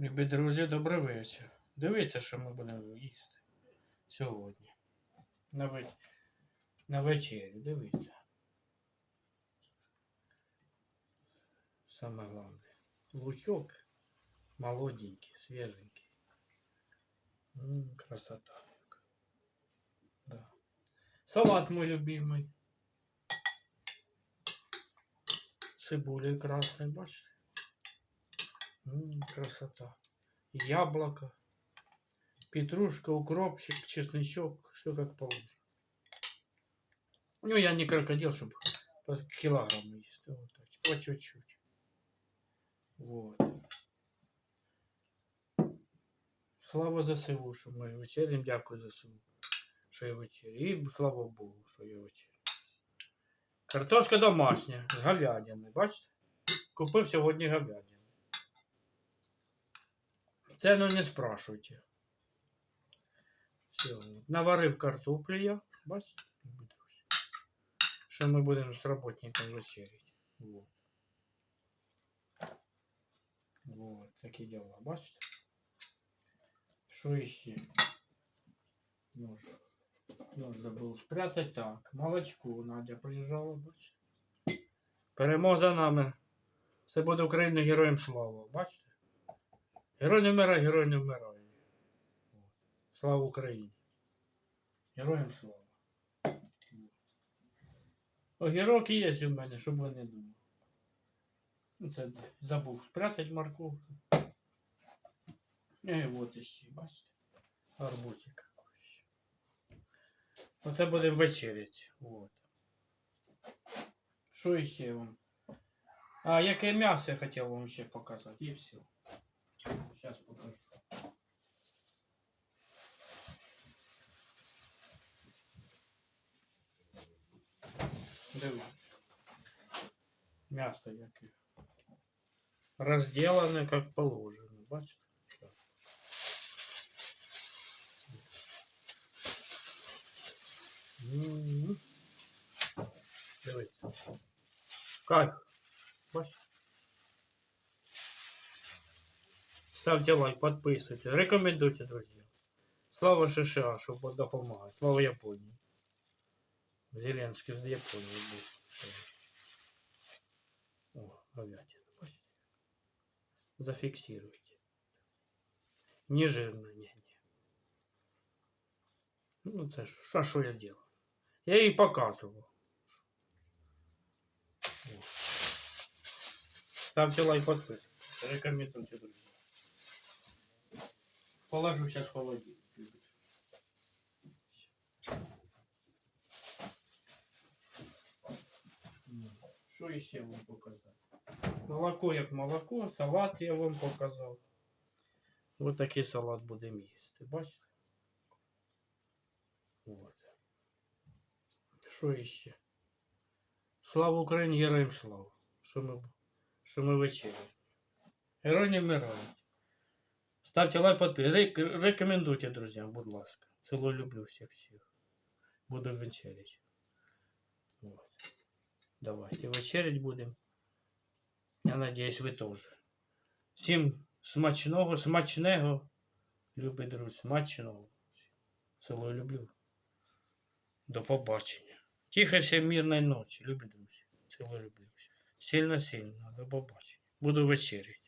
Любі друзі, добрий вечір. Дивіться, що ми будемо їсти сьогодні. На, ве... на вечерю, дивіться. Саме головне. Лучок молоденький, свеженький. М, красота. Да. Салат мой любимый. Цибулей красной, бачите? Красота. Яблоко, петрушка, укропчик, чесночок, что как положено. Ну, я не крокодил, чтобы по килограмму есть. Вот, по чуть-чуть. Вот. Слава ЗСУ, що ми вечерям, дякую ЗСУ, що я вечерю. І слава Богу, що я вечерю. Картошка домашня, з говядини, бачите? Купив сьогодні говядину. Цену не спрашивайте. Все, наварив картоплю я, друзі. Що ми будемо з работником вечерять. Вот. Вот, такі дела, бачите? Що іще? Нож. Нож забув спрятать. Так, молочко Надя приїжджала, бачите? Перемога за нами. Це буде Україна героям слава, бачите? Герой не вмирає, герой не вмирає. Слава Україні. Героям слава. Огірок є у мене, щоб ви не думали. Ну, Це забув спрятати морковку. І от іще, бачите? Арбузик. Оце будемо вечеряти. Вот. Що ще вам? А, яке м'ясо я хотів вам ще показати, і все. Дивіться. М'ясо яке. Розділене, як положено, бачите? Так. М. Дивіться. Кайф. Бачите? Ставте лайк, подписывайтесь, рекомендуйте, друзья. Слава США, чтобы допомагати. Слава Японии. Зеленский з Японії був. О, говядина, бачите? Зафиксируйте. Не жирно, не, не. Ну, це ж, а що я делаю? Я їй показував. О. Ставьте лайк, подписывайтесь. Рекомендуйте, друзья. Положу сейчас в холодильник. Що ще вам показати? Молоко як молоко, салат я вам показав. Ось такий салат будемо їсти. Бачите? От. Що ще? Слава Україні, героям слава! Що ми, що ми вечеряємо. Герой не вмирають. Ставьте лайк, подписывайтесь. Рекомендуйте друзьям, будь ласка. Целую, люблю всех-всех. Буду вечерять. Вот. Давайте вечерять будем. Я надеюсь, ви теж. Всім смачного, смачного. Любі друзі, смачного. Цілую люблю. До побачення. Тихо всім мирної ночі, любі друзі. Цілую люблю. Сильно-сильно. До побачення. Буду вечерять.